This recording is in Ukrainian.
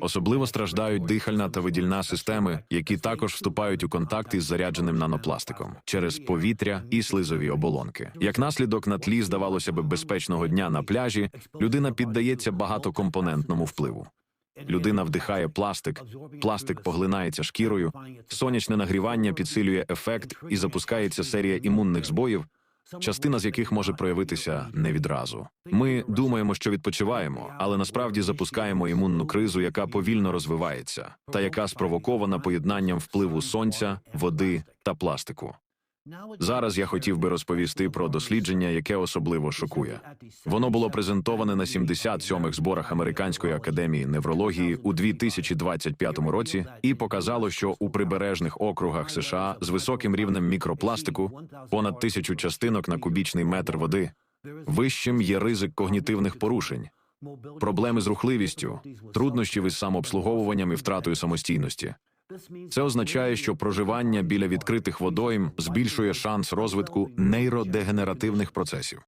Особливо страждають дихальна та видільна системи, які також вступають у контакт із зарядженим нанопластиком через повітря і слизові оболонки. Як наслідок на тлі, здавалося би, безпечного дня на пляжі, людина піддається багатокомпонентному впливу. Людина вдихає пластик, пластик поглинається шкірою, сонячне нагрівання підсилює ефект і запускається серія імунних збоїв, частина з яких може проявитися не відразу. Ми думаємо, що відпочиваємо, але насправді запускаємо імунну кризу, яка повільно розвивається, та яка спровокована поєднанням впливу сонця, води та пластику. Зараз я хотів би розповісти про дослідження, яке особливо шокує. Воно було презентоване на 77-х зборах Американської академії неврології у 2025 році і показало, що у прибережних округах США з високим рівнем мікропластику, понад тисячу частинок на кубічний метр води, вищим є ризик когнітивних порушень, проблеми з рухливістю, труднощів із самообслуговуванням і втратою самостійності. Це означає, що проживання біля відкритих водойм збільшує шанс розвитку нейродегенеративних процесів.